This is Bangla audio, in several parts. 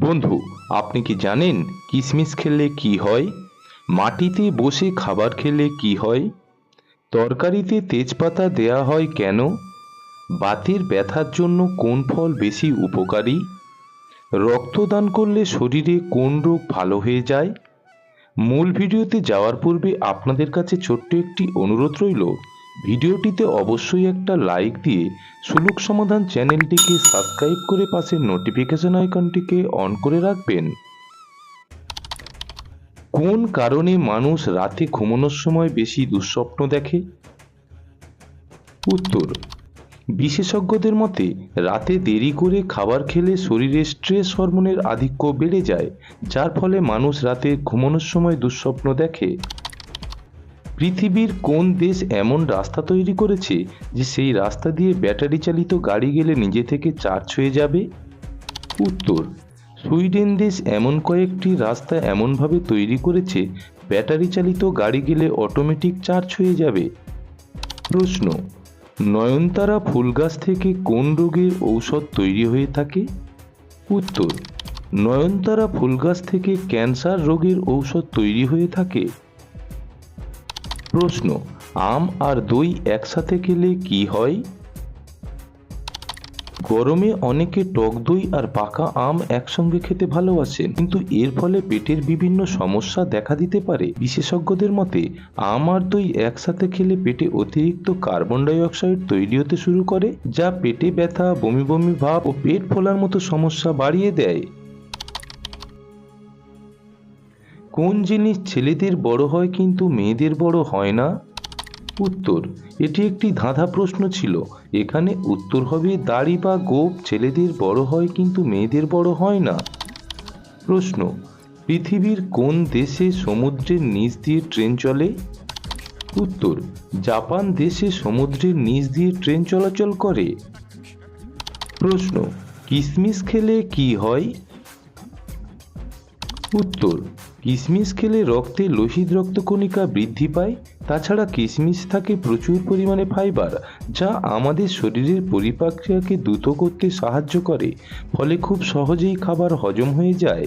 বন্ধু, আপনি কি জানেন কিশমিশ খেলে কি হয়? মাটিতে বসে খাবার খেলে কি হয়? তরকারিতে তেজপাতা দেয়া হয় কেন? বাতের ব্যথার জন্য কোন ফল বেশি উপকারী? রক্তদান করলে শরীরে কোন রোগ ভালো হয়ে যায়? মূল ভিডিওতে যাওয়ার পূর্বে আপনাদের কাছে ছোট্ট একটি অনুরোধ রইল। ভিডিওটিতে অবশ্যই একটা লাইক দিয়ে সুলুক সমাধান চ্যানেলটিকে সাবস্ক্রাইব করে পাশের নোটিফিকেশন আইকনটিকে অন করে রাখবেন। কোন কারণে মানুষ রাতে ঘুমানোর সময় বেশি দুঃস্বপ্ন দেখে? উত্তর, বিশেষজ্ঞদের মতে রাতে দেরি করে খাবার খেলে শরীরে স্ট্রেস হরমোনের আধিক্য বেড়ে যায়, যার ফলে মানুষ রাতে ঘুমানোর সময় দুঃস্বপ্ন দেখে। পৃথিবীর কোন দেশ এমন রাস্তা তৈরি করেছে যে সেই রাস্তা দিয়ে ব্যাটারি চালিত গাড়ি গেলে নিজে থেকে চার্জ হয়ে যাবে? উত্তর, সুইডেন দেশ এমন কয়েকটি রাস্তা এমনভাবে তৈরি করেছে ব্যাটারি চালিত গাড়ি গেলে অটোমেটিক চার্জ হয়ে যাবে? প্রশ্ন, নয়নতারা ফুল গাছ থেকে কোন রোগের ঔষধ তৈরি হয়ে থাকে? উত্তর, নয়নতারা ফুল গাছ থেকে ক্যান্সার রোগের ঔষধ তৈরি হয়ে থাকে। প্রশ্ন, আম আর দই একসাথে খেলে কি হয়? গরমে অনেকে টক দই আর পাকা আম একসঙ্গে খেতে ভালোবাসেন, কিন্তু এর ফলে পেটের বিভিন্ন সমস্যা দেখা দিতে পারে। বিশেষজ্ঞদের মতে, আম আর দই একসাথে খেলে পেটে অতিরিক্ত কার্বন ডাই অক্সাইড তৈরি হতে শুরু করে, যা পেটে ব্যথা, বমি বমি ভাব ও পেট ফোলার মতো সমস্যা বাড়িয়ে দেয়। কোন জিনিস ছেলেদের বড় হয় কিন্তু মেয়েদের বড় হয় না? উত্তর, এটি একটি ধাঁধা প্রশ্ন ছিল। এখানে উত্তর হবে, দাড়ি বা গোপ ছেলেদের বড় হয় কিন্তু মেয়েদের বড় হয় না। প্রশ্ন, পৃথিবীর কোন দেশে সমুদ্রের নিচ দিয়ে ট্রেন চলে? উত্তর, জাপান দেশে সমুদ্রের নিচ দিয়ে ট্রেন চলাচল করে। প্রশ্ন কিশমিশ খেলে কি হয়? উত্তর কিশমিশ খেলে রক্তে লোহিত রক্তকণিকা বৃদ্ধি পায়? তাছাড়া কিশমিশ থাকে প্রচুর পরিমাণে ফাইবার, যা আমাদের শরীরের পরিপাক্রিয়াকে দ্রুত করতে সাহায্য করে, ফলে খুব সহজেই খাবার হজম হয়ে যায়।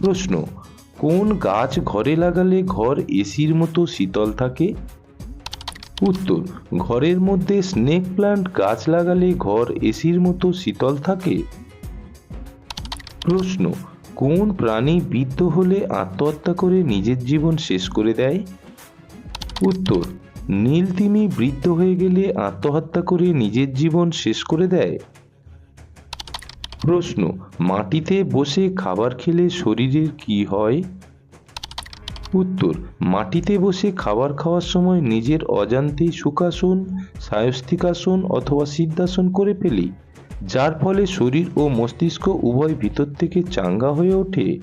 প্রশ্ন, কোন গাছ ঘরে লাগালে ঘর এসির মতো শীতল থাকে? উত্তর, ঘরের মধ্যে স্নেক প্লান্ট গাছ লাগালে ঘর এসির মতো শীতল থাকে। প্রশ্ন কোন প্রাণী বৃদ্ধ হলে আত্মহত্যা করে নিজের জীবন শেষ করে দেয়? উত্তর, নীল তিমি বৃদ্ধ হয়ে গেলে আত্মহত্যা করে নিজের জীবন শেষ করে দেয়? প্রশ্ন, মাটিতে বসে খাবার খেলে শরীরের কি হয়? উত্তর, মাটিতে বসে খাবার খাওয়ার সময় নিজের অজান্তেই সুখাসন, সায়স্তিকাসন অথবা সিদ্ধাসন করে ফেলি। যার ফলে শরীর ও মস্তিষ্ক উভয় ভিতর থেকে চাঙ্গা হয়ে ওঠে।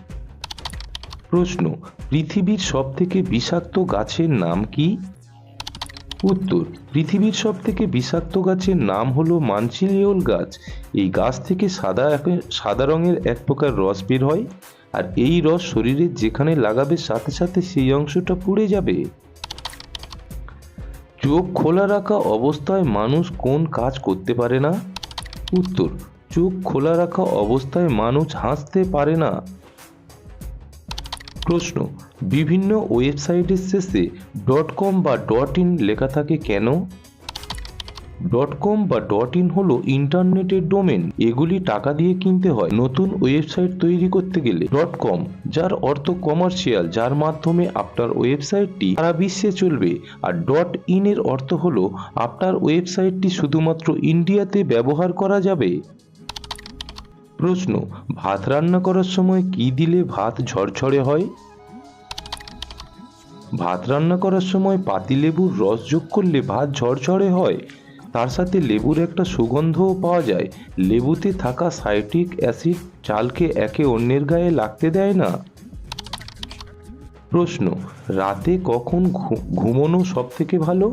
প্রশ্ন, পৃথিবীর সব থেকে বিষাক্ত গাছের নাম কি? উত্তর, পৃথিবীর সব থেকে বিষাক্ত গাছের নাম হলো মানচিলিওল গাছ। এই গাছ থেকে সাদা সাদা রঙের এক প্রকার রস বের হয়, আর এই রস শরীরের যেখানে লাগাবে সাথে সাথে সেই অংশটা পুড়ে যাবে। চোখ খোলা রাখা অবস্থায় মানুষ কোন কাজ করতে পারে না? উত্তর, চোখ খোলা রাখা অবস্থায় মানুষ হাসতে পারে না। প্রশ্ন, বিভিন্ন ওয়েবসাইটের শেষে ডট কম বা ডট ইন লেখা থাকে কেন? ডট কম বা ডট ইন হলো ইন্টারনেটের ডোমেন। এগুলি টাকা দিয়ে কিনতে হয়। নতুন ওয়েবসাইট তৈরি করতে গেলে ডট কম, যার অর্থ কমার্শিয়াল, যার মাধ্যমে আপনার ওয়েবসাইটটি সারা বিশ্বে চলবে। আর ডট ইন এর অর্থ হলো, আপনার ওয়েবসাইটটি শুধুমাত্র ইন্ডিয়াতে ব্যবহার করা যাবে। প্রশ্ন, ভাত রান্না করার সময় কি দিলে ভাত ঝরঝরে হয়? ভাত রান্না করার সময় পাতিলেবুর রস যোগ করলে ভাত ঝরঝরে হয়। তার সাথে লেবুর একটা সুগন্ধও পাওয়া যায়। লেবুতে থাকা সাইট্রিক অ্যাসিড চালকে একে অন্যের গায়ে লাগতে দেয় না। প্রশ্ন, রাতে কখন ঘুমোনো সব থেকে ভালো?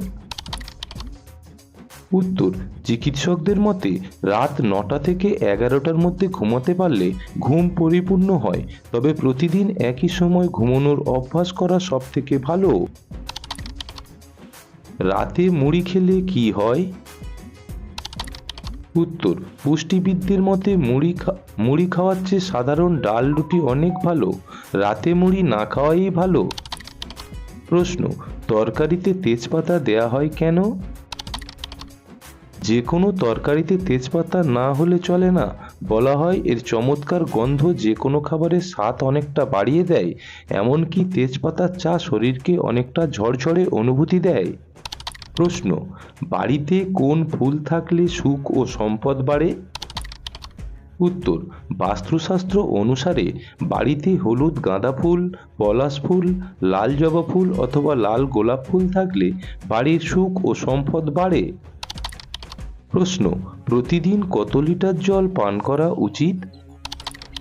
উত্তর, চিকিৎসকদের মতে, রাত নটা থেকে এগারোটার মধ্যে ঘুমাতে পারলে ঘুম পরিপূর্ণ হয়, তবে প্রতিদিন একই সময় ঘুমানোর অভ্যাস করা সব থেকে ভালো। রাতে মুড়ি খেলে কি হয়? উত্তর, পুষ্টিবিদদের মতে মুড়ি মুড়ি খাওয়ার চেয়ে সাধারণ ডাল রুটি অনেক ভালো, রাতে মুড়ি না খাওয়াই ভালো? প্রশ্ন, তরকারিতে তেজপাতা দেয়া হয় কেন? যে কোনো তরকারিতে তেজপাতা না হলে চলে না, বলা হয় এর চমৎকার গন্ধ যে কোনো খাবারের স্বাদ অনেকটা বাড়িয়ে দেয়, এমনকি তেজপাতার চা শরীরকে অনেকটা ঝরঝরে অনুভূতি দেয়। প্রশ্ন, বাড়িতে কোন ফুল থাকলে সুখ ও সম্পদ বাড়ে? উত্তর, বাস্তুশাস্ত্র অনুসারে বাড়িতে হলুদ গাঁদা ফুল, পলাশ ফুল, লাল জবা ফুল অথবা লাল গোলাপ ফুল থাকলে বাড়ির সুখ ও সম্পদ বাড়ে? প্রশ্ন, প্রতিদিন কত লিটার জল পান করা উচিত?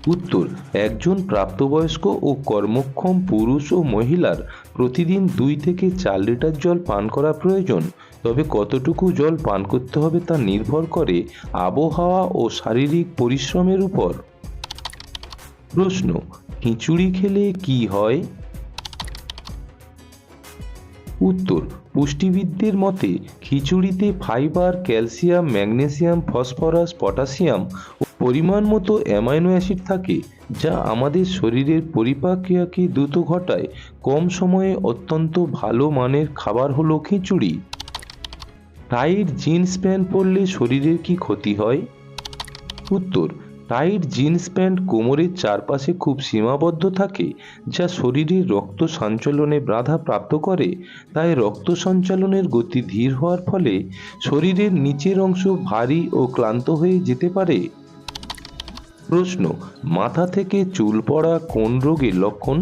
উত্তর, একজন প্রাপ্তবয়স্ক ও কর্মক্ষম পুরুষ ও মহিলার প্রতিদিন দুই থেকে চার লিটার জল পান করা প্রয়োজন। তবে কতটুকু জল পান করতে হবে তা নির্ভর করে আবহাওয়া ও শারীরিক পরিশ্রমের উপর। প্রশ্ন, খিচুড়ি খেলে কি হয়? উত্তর, পুষ্টিবিদদের মতে খিচুড়িতে fibre, calcium, magnesium, phosphorus, potassium পরিমাণ মতো অ্যামাইনো অ্যাসিড থাকে, যা আমাদের শরীরের পরিপাক্রিয়াকে দ্রুত ঘটায়। কম সময়ে অত্যন্ত ভালো মানের খাবার হলো খিচুড়ি। টাইট জিন্স প্যান্ট পরলে শরীরের কি ক্ষতি হয়? উত্তর টাইট জিন্স প্যান্ট কোমরের চারপাশে খুব সীমাবদ্ধ থাকে, যা শরীরের রক্ত সঞ্চালনে বাধা প্রাপ্ত করে। তাই রক্ত সঞ্চালনের গতি ধীর হওয়ার ফলে শরীরের নিচের অংশ ভারী ও ক্লান্ত হয়ে যেতে পারে। প্রশ্ন, মাথা থেকে চুল পড়া কোন রোগের লক্ষণ?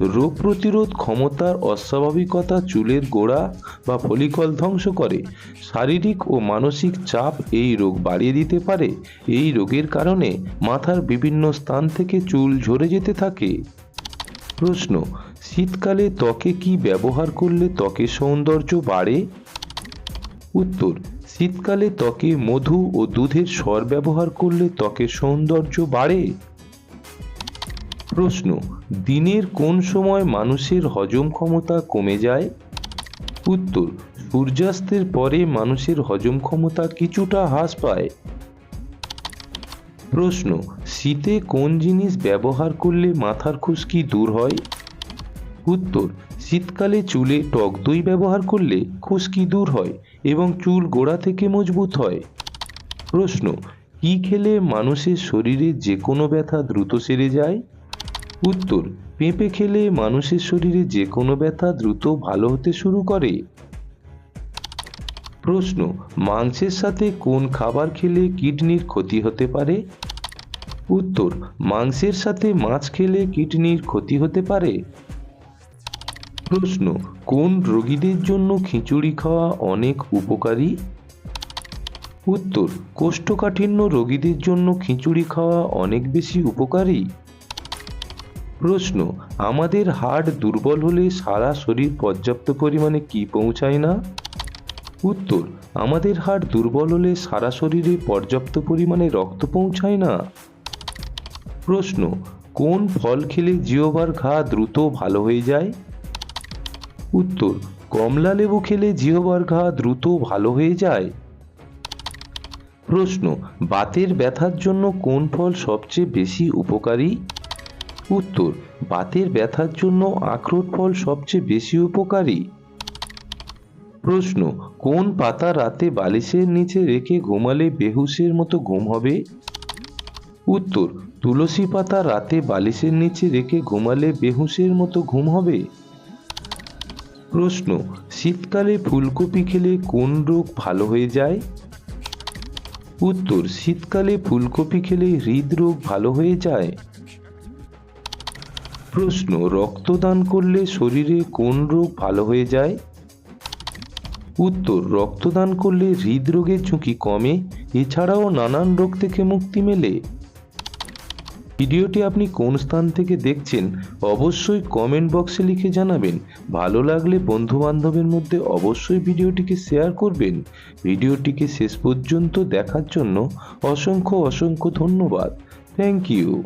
রোগ প্রতিরোধ ক্ষমতার অস্বাভাবিকতা চুলের গোড়া বা ফলিকল ধ্বংস করে, শারীরিক ও মানসিক চাপ এই রোগ বাড়িয়ে দিতে পারে। এই রোগের কারণে মাথার বিভিন্ন স্থান থেকে চুল ঝরে যেতে থাকে। প্রশ্ন, শীতকালে ত্বকে কি ব্যবহার করলে ত্বকের সৌন্দর্য বাড়ে? উত্তর, শীতকালে ত্বকে মধু ও দুধের স্বর ব্যবহার করলে ত্বকের সৌন্দর্য বাড়ে? প্রশ্ন, দিনের কোন সময় মানুষের হজম ক্ষমতা কমে যায়? উত্তর, সূর্যাস্তের পরে মানুষের হজম ক্ষমতা কিছুটা হ্রাস পায়। প্রশ্ন, শীতে কোন জিনিস ব্যবহার করলে মাথার খুশকি দূর হয়? উত্তর, শীতকালে চুলে টক দই ব্যবহার করলে খুশকি দূর হয় এবং চুল গোড়া থেকে মজবুত হয়। প্রশ্ন, কি খেলে মানুষের শরীরে যে কোনো ব্যথা দ্রুত সেরে যায়? উত্তর, পেঁপে খেলে মানুষের শরীরে যে কোনো ব্যথা দ্রুত ভালো হতে শুরু করে। প্রশ্ন, মাংসের সাথে কোন খাবার খেলে কিডনির ক্ষতি হতে পারে? উত্তর, মাংসের সাথে মাছ খেলে কিডনির ক্ষতি হতে পারে। প্রশ্ন, কোন রোগীদের জন্য খিচুড়ি খাওয়া অনেক উপকারী? উত্তর, কোষ্ঠকাঠিন্য রোগীদের জন্য খিচুড়ি খাওয়া অনেক বেশি উপকারী। প্রশ্ন, আমাদের হাড় দুর্বল হলে সারা শরীর পর্যাপ্ত পরিমাণে কি পৌঁছায় না? উত্তর, আমাদের হাড় দুর্বল হলে সারা শরীরে পর্যাপ্ত পরিমাণে রক্ত পৌঁছায় না। প্রশ্ন, কোন ফল খেলে জিওবার ঘা দ্রুত ভালো হয়ে যায়? উত্তর, কমলা লেবু খেলে জিহবার ঘা দ্রুত ভালো হয়ে যায়। প্রশ্ন, বাতের ব্যথার জন্য কোন ফল সবচেয়ে বেশি উপকারী? উত্তর, বাতের ব্যথার জন্য আখরোট ফল সবচেয়ে বেশি উপকারী। প্রশ্ন, কোন পাতা রাতে বালিশের নিচে রেখে ঘুমালে বেহুশের মতো ঘুম হবে? উত্তর, তুলসী পাতা রাতে বালিশের নিচে রেখে ঘুমালে বেহুশের মতো ঘুম হবে? প্রশ্ন, শীতকালে ফুলকপি খেলে কোন রোগ ভালো হয়ে যায়? উত্তর, শীতকালে ফুলকপি খেলে হৃদরোগ ভালো হয়ে যায়। প্রশ্ন, রক্তদান করলে শরীরে কোন রোগ ভালো হয়ে যায়? উত্তর, রক্তদান করলে হৃদরোগের ঝুঁকি কমে, এছাড়াও নানান রোগ থেকে মুক্তি মেলে। ভিডিওটি আপনি কোন স্থান থেকে দেখছেন, অবশ্যই কমেন্ট বক্সে লিখে জানাবেন। ভালো লাগলে বন্ধু বান্ধবের মধ্যে অবশ্যই ভিডিওটিকে শেয়ার করবেন। ভিডিওটিকে শেষ পর্যন্ত দেখার জন্য অসংখ্য অসংখ্য ধন্যবাদ। Thank you.